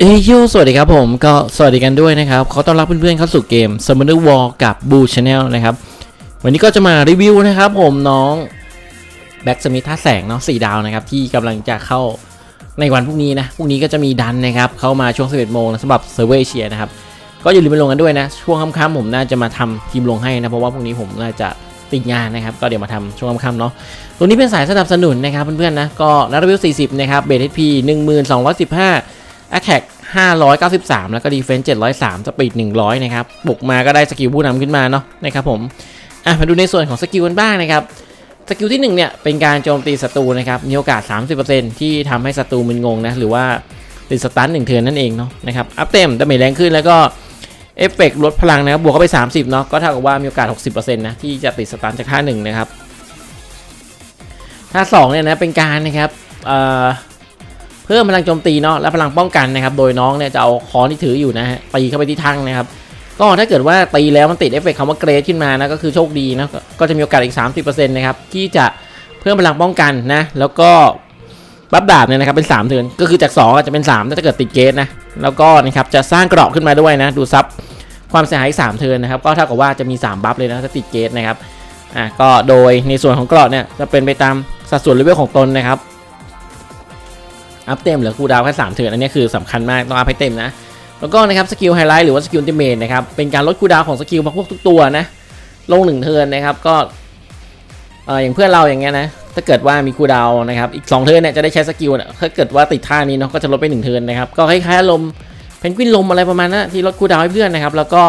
เอ้ยโยสวัสดีครับผมก็สวัสดีกันด้วยนะครับ ขอต้อนรับเพื่อนๆเข้าสู่เกม Summoner War กับ Blue Channel นะครับ วันนี้ก็จะมารีวิวนะครับผมน้องแบ็กสมิธท่าแสงเนาะสี่ดาวนะครับ ที่กำลังจะเข้าในวันพรุ่งนี้นะพรุ่งนี้ก็จะมีดันนะครับ เข้ามาช่วง 11 โมงนะสำหรับเซอร์เวอร์เชียนะครับ ก็อย่าลืมไปลงกันด้วยนะ ช่วงค่ำๆผมน่าจะมาทำทีมลงให้นะ เพราะว่าพรุ่งนี้ผมน่าจะติดงานนะครับ ก็เดี๋ยวมาทำช่วงค่ำๆเนาะตัวนี้เป็นสายสนับสนุนนะครับเพื่อนๆนะก็นัดรีวิว40นะครับเบส HP 1215 Attack 593 แล้วก็ Defense 703สปีด100 นะครับ บุกมาก็ได้สกิลผู้นำขึ้นมาเนาะนะครับผม อะ มาดูในส่วนของสกิลกันบ้างนะครับ สกิลที่ 1 เนี่ย เป็นการโจมตีศัตรูนะครับ มีโอกาส 30%ที่ทำให้ศัตรูมึนงงนะ หรือว่าติดสตันหนึ่งเทิร์นนั่นเองเนาะนะครับ อัพเต็มดาเมจแรงขึ้นแล้วก็เอฟเฟกต์ลดพลังนะครับ บวกเข้าไป 30 เนาะ ก็เท่ากับว่ามีโอกาส 60%นะ ที่จะติดสตันจากท่าหนึ่งนะครับ ท่า2เนี่ยนะ เป็นการนะครับ เพิ่มพลังโจมตีเนาะและพลังป้องกันนะครับโดยน้องเนี่ยจะเอาค้อนที่ถืออยู่นะฮะตีเข้าไปที่ทั้งนะครับก็ถ้าเกิดว่าตีแล้วมันติดเอฟเฟกต์คำว่าเกรดขึ้นมานะก็คือโชคดีนะก็จะมีโอกาสอีก 30%นะครับที่จะเพิ่มพลังป้องกันนะแล้วก็บัฟดาบเนี่ยนะครับเป็น3เทินก็คือจาก 2 อาจจะเป็น3ถ้าเกิดติดเกรดนะแล้วก็นะครับจะสร้างเกราะขึ้นมาด้วยนะดูซับความเสียหาย3เทินนะครับก็เท่ากับว่าจะมี 3 บัฟเลยนะถ้าติดเกรดนะครับอะก็โดยในส่วนของเกราะเนี่ยจะเป็นไปตามสัดส่วนเลเวลของตนนะครับ อัพเต็มเหลือคูดาวแค่3เทิร์นอันนี้คือสำคัญมากต้องอัพให้เต็มนะแล้วก็นะครับสกิลไฮไลท์หรือว่าสกิลติเมทนะครับเป็นการลดคูดาวของสกิลพวกทุกตัวนะลง1เทิร์นนะครับก็ออย่างเพื่อนเราอย่างเงี้ยนะถ้าเกิดว่ามีคูดาวนะครับอีก2เทิร์นเนี่ยจะได้ใช้สกิลเนี่ยถ้าเกิดว่าติดท่านี้เนาะก็จะลดไป1เทิร์นนะครับก็คล้ายๆลมเพนกวินลมอะไรประมาณนั้นที่ลดคูดาวให้เพื่อนนะครับแล้วก็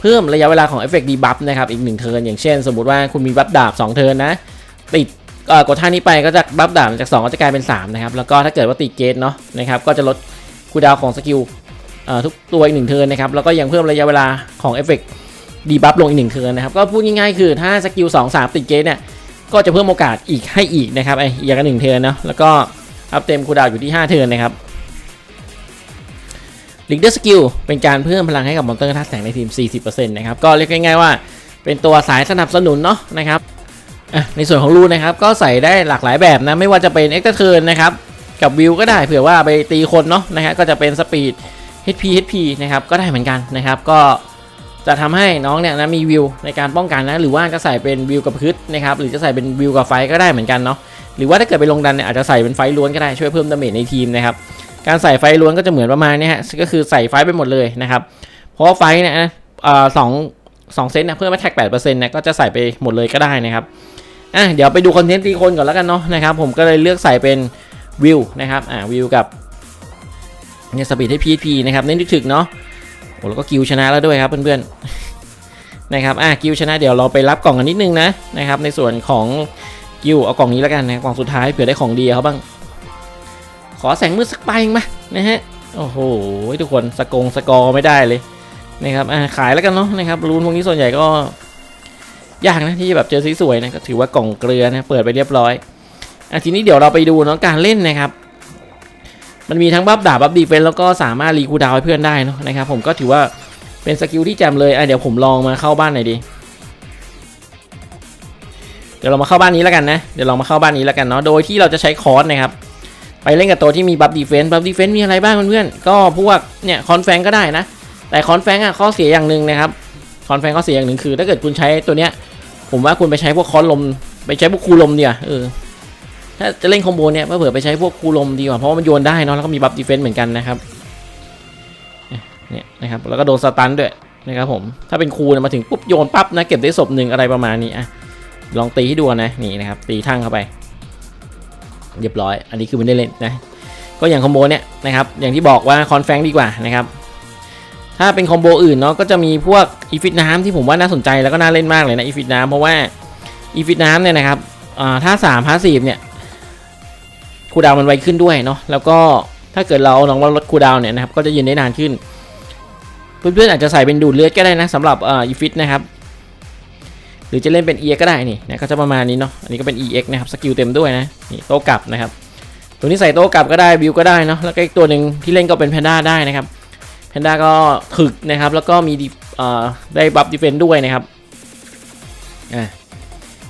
เพิ่มระยะเวลาของเอฟเฟกต์ดีบัฟนะครับอีก1เทิร์นอย่างเช่น สมมติว่าคุณมีบัฟดาบ2เทิร์นนะติด กดท่านี้ไปก็จะบัฟดาบจาก 2 ก็จะกลายเป็น 3 นะครับ แล้วก็ถ้าเกิดว่าติดเกตเนาะนะครับก็จะลดคูดาวของสกิลเอ่อทุกตัวอีกหนึ่งเทิร์นนะครับ แล้วก็ยังเพิ่มระยะเวลาของเอฟเฟกต์ดีบัฟลงอีกหนึ่งเทิร์นนะครับ ก็พูดง่ายๆคือถ้าสกิล2 3ติดเกตเนี่ยก็จะเพิ่มโอกาสอีกให้อีกนะครับไอ้อย่างละหนึ่งเทิร์นเนาะแล้วก็อัพเต็มคูดาวอยู่ที่ 5 เทิร์นนะครับลิงเดอร์สกิลเป็นการเพิ่มพลังให้กับมอนเตอร์ท่าแสงในทีม 40%นะครับก็เรียกง่ายๆว่าเป็นตัวสายสนับสนุนเนาะนะครับ อะในส่วนของรูนะครับก็ใส่ได้หลากหลายแบบนะไม่ว่าจะเป็นเอ็กซ์เทิร์นนะครับกับวิวก็ได้เผื่อว่าไปตีคนเนาะนะฮะก็จะเป็นสปีด HP HP นะครับก็ได้เหมือนกันนะครับก็จะทำให้น้องเนี่ยนะมีวิวในการป้องกันนะหรือว่าจะใส่เป็นวิวกับพืชนะครับหรือจะใส่เป็นวิวกับไฟก็ได้เหมือนกันเนาะหรือว่าถ้าเกิดไปลงดันเนี่ยอาจจะใส่เป็นไฟล้วนก็ได้ช่วยเพิ่มดาเมจในทีมนะครับการใส่ไฟล้วนก็จะเหมือนประมาณนี้ฮะก็คือใส่ไฟไปหมดเลยนะครับเพราะว่าไฟเนี่ยนะเอ่อสองสองเซนเนี่ยเพิ่มมาแท็กแปดเปอร์เซ็นต์เนี่ยก็จะใส่ไปหมดเลยก็ได้นะครับ อะเดี๋ยวไปดูคอนเทนต์ตีคนก่อนแล้วกันเนาะนะครับ ผมก็เลยเลือกใส่เป็นวิวนะครับอ่าวิวกับเนี่ยสปีดให้พีพีนะครับเน้นถึกๆเนาะโอ้แล้วก็กิวชนะแล้วด้วยครับเพื่อนๆนะครับอะกิวชนะเดี๋ยวเราไปรับกล่องกันนิดนึงนะนะครับ ในส่วนของกิวเอากล่องนี้แล้วกันนะกล่องสุดท้ายเผื่อได้ของดีเขาบ้าง ขอแสงมืดสักใบนึงมานะฮะโอ้โหทุกคนสกงสกอไม่ได้เลยนะครับอะขายแล้วกันเนาะนะครับรูนพวกนี้ส่วนใหญ่ก็ ยากนะที่จะแบบเจอสวยๆนะก็ถือว่ากล่องเกลือนะเปิดไปเรียบร้อยอะทีนี้เดี๋ยวเราไปดูเนาะการเล่นนะครับ มันมีทั้งบัฟดาบบัฟดีเฟนแล้วก็สามารถรีคูดาวให้เพื่อนได้เนาะนะครับผมก็ถือว่าเป็นสกิลที่แจมเลยอะเดี๋ยวผมลองมาเข้าบ้านหน่อยดีเดี๋ยวเรามาเข้าบ้านนี้แล้วกันนะเดี๋ยวเรามาเข้าบ้านนี้แล้วกันเนาะโดยที่เราจะใช้คอร์สนะครับไปเล่นกับตัวที่มีบัฟดีเฟนบัฟดีเฟนมีอะไรบ้างเพื่อนๆก็พวกเนี่ยคอนแฟงก็ได้นะ แต่คอนแฟงอะข้อเสียอย่างหนึ่งนะครับคอนแฟนข้อเสียอย่างหนึ่งคือ ถ้าเกิดคุณใช้ตัวเนี้ย ผมว่าคุณไปใช้พวกคอนลม ไปใช้พวกคูลมเดีกว่าเออถ้าจะเล่นคอมโบเนี่ยเผื่อไปใช้พวกคูลมดีกว่าเพราะว่ามันโยนได้เนาะแล้วก็มีบัฟดีเฟนต์เหมือนกันนะครับเนี่ยนะครับแล้วก็โดนสตันด้วยนะครับผมถ้าเป็นคูลมาถึงปุ๊บโยนปั๊บนะเก็บได้ศพหนึ่งอะไรประมาณนี้อะลองตีให้ดูนะนี่นะครับตีทั้งเข้าไป เรียบร้อย อันนี้คือไม่ได้เล่นนะก็อย่างคอมโบเนี่ยนะครับอย่างที่บอกว่าคอนแฟงดีกว่านะครับ ถ้าเป็นคอมโบอื่นเนาะก็จะมีพวกอีฟิตน้ำที่ผมว่าน่าสนใจแล้วก็น่าเล่นมากเลยนะอีฟิตน้ำเพราะว่าอีฟิตน้ำเนี่ยนะครับอ่าถ้า3พาสีฟเนี่ยคูดาวมันไวขึ้นด้วยเนาะแล้วก็ถ้าเกิดเราลองว่าลดคูดาวเนี่ยนะครับก็จะยืนได้นานขึ้น เพื่อนๆอาจจะใส่เป็นดูดเลือดก็ได้นะสำหรับอ่าอีฟิตนะครับหรือจะเล่นเป็น EX ก็ได้นี่นะก็จะประมาณนี้เนาะอันนี้ก็เป็น EX นะครับสกิลเต็มด้วยนะนี่โต้กลับนะครับตัวนี้ใส่โต้กลับก็ได้บิวก็ได้เนาะแล้วก็อีกตัวหนึ่งที่เล่นก็เป็นแพนด้าได้นะครับ พนด้าก็ถึกนะครับ แล้วก็มีได้บัฟดีเฟนต์ด้วยนะครับอะ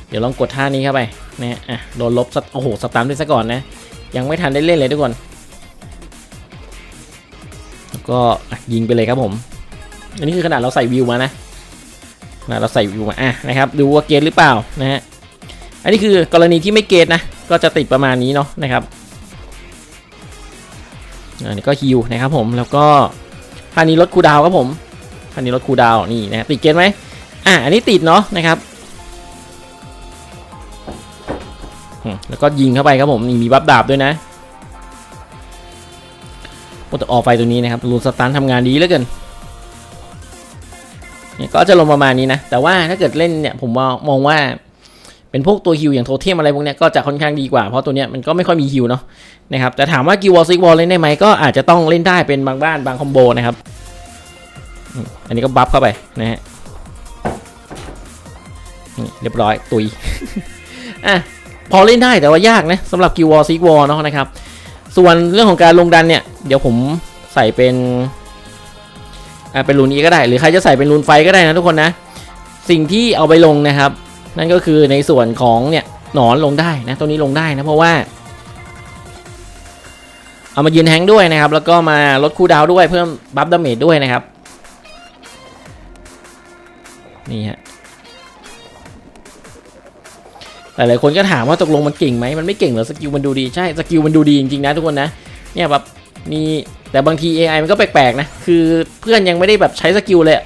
เดี๋ยวลองกดท่านี้เข้าไปนะอะโดนลบโอ้โหสตาร์ทด้วยซะก่อนนะ ยังไม่ทันได้เล่นเลยทุกคนก็อะยิงไปเลยครับผม อันนี้คือขนาดเราใส่วิวมานะขนาดเราใส่วิวมาอะนะครับ ดูว่าเกณฑ์หรือเปล่านะฮะอันนี้คือกรณีที่ไม่เกณฑ์นะ ก็จะติดประมาณนี้เนาะนะครับอันนี้ก็ฮิวนะครับผมแล้วก็ ท่านี้ลดคูดาวครับผมท่านี้ลดคูดาวนี่นะติดเกณฑ์ไหมอะอันนี้ติดเนาะนะครับแล้วก็ยิงเข้าไปครับผมนี่มีบัฟดาบด้วยนะโอ้แต่ออกไฟตัวนี้นะครับรูนสตันทำงานดีเหลือเกินก็จะลงประมาณนี้นะ แต่ว่าถ้าเกิดเล่นเนี่ยผมมองว่า เป็นพวกตัวฮิวอย่างโทเทมอะไรพวกเนี้ยก็จะค่อนข้างดีกว่า เพราะตัวเนี้ยมันก็ไม่ค่อยมีฮิวเนาะนะครับแต่ถามว่ากิวอลซิกวอลเล่นได้ไหมก็อาจจะต้องเล่นได้เป็นบางบ้านบางคอมโบนะครับอันนี้ก็บัฟเข้าไปนะฮะนี่เรียบร้อยตุยอะพอเล่นได้แต่ว่ายากนะสำหรับกิวอลซิกวอลเนาะนะครับ ส่วนเรื่องของการลงดันเนี่ย เดี๋ยวผมใส่เป็นอ่าเป็นรูนนี้ก็ได้ หรือใครจะใส่เป็นรูนไฟก็ได้นะทุกคนนะ สิ่งที่เอาไปลงนะครับ นั่นก็คือในส่วนของเนี่ยหนอนลงได้นะตัวนี้ลงได้นะเพราะว่า เอามายืนแฮงด้วยนะครับ แล้วก็มาลดคูลดาวด้วยเพิ่มบัฟดาเมจด้วยนะครับนี่ฮะหลายๆคนก็ถามว่าตกลงมันเก่งไหมมันไม่เก่งเหรอสกิลมันดูดีใช่สกิลมันดูดีจริงๆนะทุกคนนะเนี่ยแบบมีแต่บางที AI มันก็แปลกๆนะคือเพื่อนยังไม่ได้แบบใช้สกิลเลย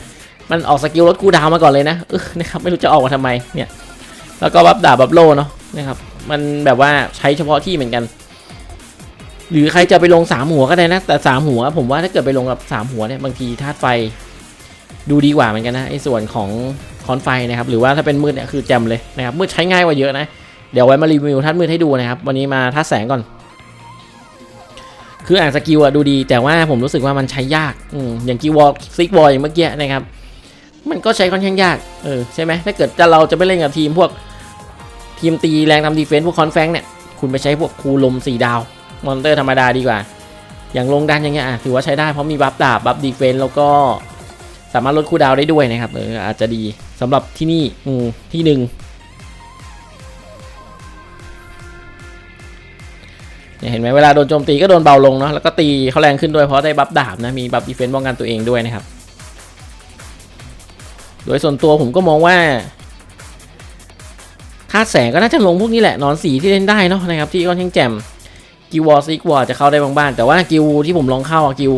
มันออกสกิลลดคูดาวมาก่อนเลยนะเออนะครับไม่รู้จะออกมาทำไมเนี่ยแล้วก็บัฟดาบบัฟโลเนาะนะครับมันแบบว่าใช้เฉพาะที่เหมือนกัน หรือใครจะไปลงสามหัวก็ได้นะแต่สามหัวผมว่าถ้าเกิดไปลงกับสามหัวเนี่ยบางทีธาตุไฟดูดีกว่าเหมือนกันนะไอ้ส่วนของคอนไฟนะครับหรือว่าถ้าเป็นมืดเนี่ยคือแจมเลยนะครับมืดใช้ง่ายกว่าเยอะนะเดี๋ยวไว้มารีวิวธาตุมืดให้ดูนะครับวันนี้มาธาตุแสงก่อน คืออ่านสกิลอะดูดี แต่ว่าผมรู้สึกว่ามันใช้ยากอือย่างกิวอลซิกวอลอย่างเมื่อกี้นะครับ มันก็ใช้ค่อนข้างยาก เออใช่ไหมถ้าเกิดจะเราจะไปเล่นกับทีมพวกทีมตีแรงทำดีเฟนซ์พวกคอนแฟงเนี่ย คุณไปใช้พวกคูลมสีดาว มอนเตอร์ธรรมดาดีกว่า อย่างลงดันอย่างเงี้ยอะถือว่าใช้ได้เพราะมีบัฟดาบบัฟดีเฟนแล้วก็สามารถลดคูลดาวน์ได้ด้วยนะครับเอออาจจะดีสำหรับที่นี่อืมที่หนึ่งเนี่ยเห็นไหมเวลาโดนโจมตีก็โดนเบาลงเนาะแล้วก็ตีเขาแรงขึ้นด้วยเพราะได้บัฟดาบนะมีบัฟดีเฟนป้องกันตัวเองด้วยนะครับ โดยส่วนตัวผมก็มองว่าธาตุแสงก็น่าจะลงพวกนี้แหละนอนสีที่เล่นได้เนาะนะครับที่ค่อนข้างแจ่มกิววอลซิกวอลจะเข้าได้บางบ้านแต่ว่ากิวที่ผมลองเข้าอะกิว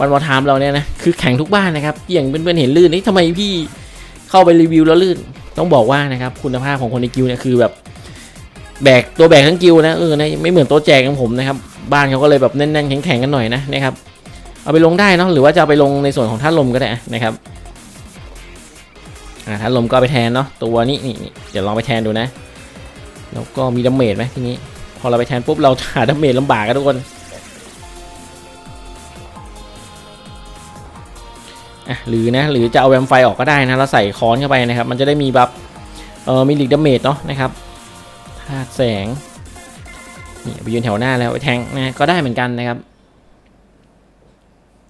วันวอทามเราเนี่ยนะคือแข่งทุกบ้านนะครับอย่างเพื่อนๆเห็นลื่นนี่ทำไมพี่เข้าไปรีวิวแล้วลื่นต้องบอกว่านะครับคุณภาพของคนในกิวเนี่ยคือแบบแบกตัวแบกทั้งกิวนะเออนะไม่เหมือนตัวแจกของผมนะครับบ้านเขาก็เลยแบบแน่นๆแข็งๆกันหน่อยนะนะครับเอาไปลงได้เนาะหรือว่าจะเอาไปลงในส่วนของท่าลมก็ได้นะครับ อ่าท่าลมก็ไปแทนเนาะตัวนี้นี่เดี๋ยวลองไปแทนดูนะ แล้วก็มีดาเมจไหมทีนี้ พอเราไปแทนปุ๊บเราหาดาเมจลำบากกันทุกคนอะหรือนะหรือจะเอาแวมไฟออกก็ได้นะแล้วใส่คอนเข้าไปนะครับ มันจะได้มีบัฟเออมีลิกดาเมจเนาะนะครับธาตุแสงนี่ไปยืนแถวหน้าแล้วไปแทงนะก็ได้เหมือนกันนะครับ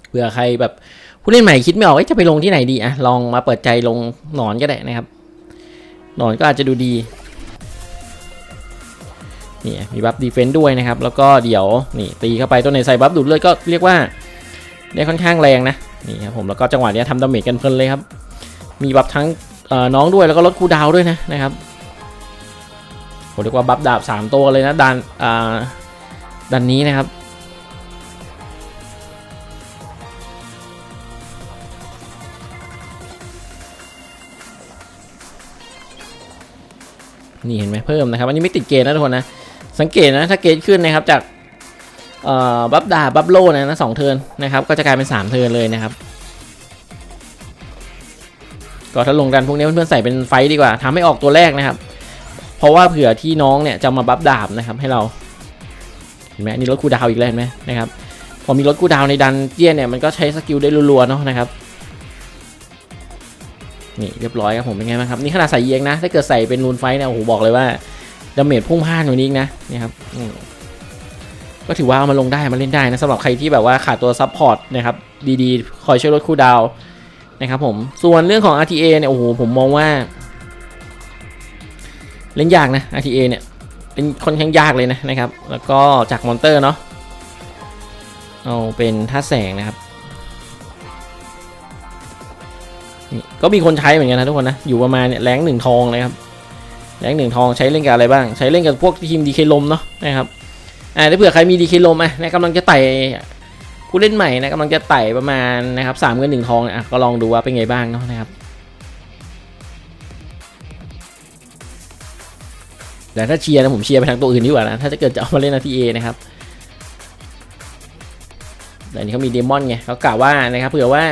เผื่อใครแบบ ผู้เล่นใหม่คิดไม่ออกว่าจะไปลงที่ไหนดีอะลองมาเปิดใจลงหนอนก็ได้นะครับ หนอนก็อาจจะดูดีนี่มีบัฟดีเฟนต์ด้วยนะครับ แล้วก็เดี๋ยวนี่ตีเข้าไปตัวในใส่บัฟดูดเลือดก็เรียกว่าได้ค่อนข้างแรงนะนี่ครับผมแล้วก็จังหวะนี้ทำดาเมจกันเพลินเลยครับ มีบัฟทั้งน้องด้วยแล้วก็ลดคูดาวด้วยนะนะครับผมเรียกว่าบัฟดาบสามตัวเลยนะดันดันนี้นะครับ นี่เห็นไหมเพิ่มนะครับ อันนี้ไม่ติดเกณฑ์นะทุกคนนะ สังเกตนะถ้าเกณฑ์ขึ้นนะครับจากบัฟดาบัฟโลนะนะสองเทิร์นนะครับ ก็จะกลายเป็น 3 เทิร์นเลยนะครับ ก็ถ้าลงดันพวกนี้เพื่อนๆใส่เป็นไฟดีกว่าทำให้ออกตัวแรกนะครับ เพราะว่าเผื่อที่น้องเนี่ยจะมาบัฟดาบนะครับให้เรา เห็นไหมอันนี่ลดคูดาวอีกแล้วเห็นไหมนะครับ พอมีลดคูดาวในดันเจี้ยนเนี่ยมันก็ใช้สกิลได้รัวๆเนาะนะครับ นี่เรียบร้อยครับผมเป็นไงบ้างครับนี่ขนาดใส่เอียงนะถ้าเกิดใส่เป็นรูนไฟเนี่ยโอ้โหบอกเลยว่าดาเมจพุ่งพล่านกว่นี้อีกนะนี่ครับก็ถือว่าเอามาลงได้มาเล่นได้นะสำหรับใครที่แบบว่าขาดตัวซับพอร์ตนะครับดีๆ คอยช่วยลดคูลดาวน์นะครับผมส่วนเรื่องของ RTA เนี่ยโอ้โหผมมองว่า เล่นยากนะ RTA เนี่ยเป็นค่อนข้างยากเลยนะนะครับ แล้วก็จากมอนเตอร์เนาะเอาเป็นท่าแสงนะครับ ก็มีคนใช้เหมือนกันนะทุกคนนะอยู่ประมาณเนี่ยแรงหนึ่งทองนะครับแรงหนึ่งทองใช้เล่นกับอะไรบ้าง ใช้เล่นกับพวกทีมดีเคลมเนาะนะครับอ่าถ้าเผื่อใครมีดีเคลมอะนะกำลังจะไต่ผู้เล่นใหม่นะกำลังจะไต่ประมาณนะครับสามเงินหนึ่งทองอะก็ลองดูว่าเป็นไงบ้างเนาะนะครับแต่ถ้าเชียร์นะผมเชียร์ไปทางตัวอื่นดีกว่านะถ้าจะเกิดจะเอามาเล่นนาทีเอนะครับแต่นนี้เขามีเดมอนไงเขากล่าวว่านะครับเผื่อว่า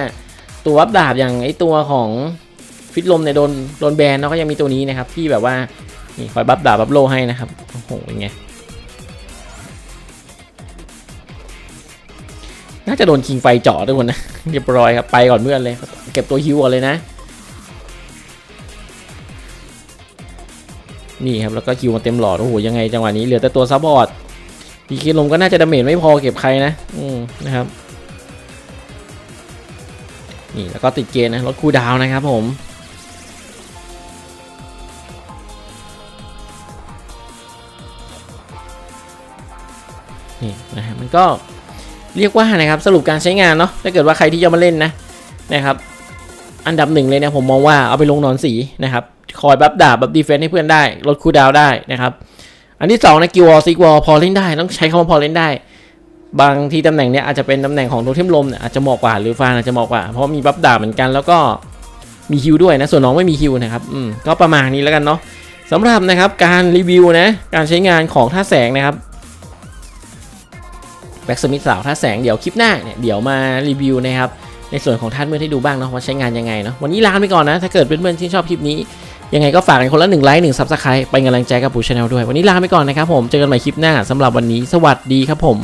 ตัววับดาบอย่างไอตัวของฟิตลมเนี่ยโดนโดนแบนเนาะก็ยังมีตัวนี้นะครับที่แบบว่านี่คอยบัฟดาบบัฟโลให้นะครับโอ้โหเป็นไงน่าจะโดนคิงไฟเจาะทุกคนนะเรียบร้อยครับไปก่อนเพื่อนเลย เก็บตัวฮิวก่อนเลยนะ นี่ครับแล้วก็คิวมาเต็มหลอดโอ้โหยังไงจังหวะนี้เหลือแต่ตัวซับบอร์ดดีเคลมก็น่าจะดาเมจไม่พอเก็บใครนะ อืมนะครับ นี่แล้วก็ติดเกณฑ์นะลดคูดาวนะครับผมนี่นะฮะมันก็เรียกว่านะครับสรุปการใช้งานเนาะถ้าเกิดว่าใครที่จะมาเล่นนะนะครับ อันดับหนึ่งเลยเนี่ยผมมองว่าเอาไปลงนอนสีนะครับคอยบัฟดาบบัฟดีเฟนต์ให้เพื่อนได้ลดคูดาวได้นะครับ อันที่สองนะกิวอลซิกวอลพอเล่นได้ต้องใช้คำว่าพอเล่นได้ บางที่ตำแหน่งเนี้ยอาจจะเป็นตำแหน่งของโทเทมลมเนี่ยอาจจะเหมาะกว่าหรือฟานอาจจะเหมาะกว่า เพราะมีบัฟดาบเหมือนกันแล้วก็มีฮิวด้วยนะส่วนน้องไม่มีฮิวนะครับอืมก็ประมาณนี้แล้วกันเนาะสำหรับนะครับการรีวิวนะการใช้งานของท่าแสงนะครับแบ็กสมิธสาวท่าแสงเดี๋ยวคลิปหน้าเนี่ยเดี๋ยวมารีวิวนะครับในส่วนของท่านเมื่อให้ดูบ้างเนาะว่าใช้งานยังไงเนาะวันนี้ลาไปก่อนนะ ถ้าเกิดเพื่อนๆที่ชอบคลิปนี้ ยังไงก็ฝากกันคนละหนึ่งไลค์หนึ่งซับสไครป์เป็นกำลังใจกับปูชาแนลด้วย วันนี้ลาไปก่อนนะครับผม เจอกันใหม่คลิปหน้าสำหรับวันนี้ สวัสดีครับผม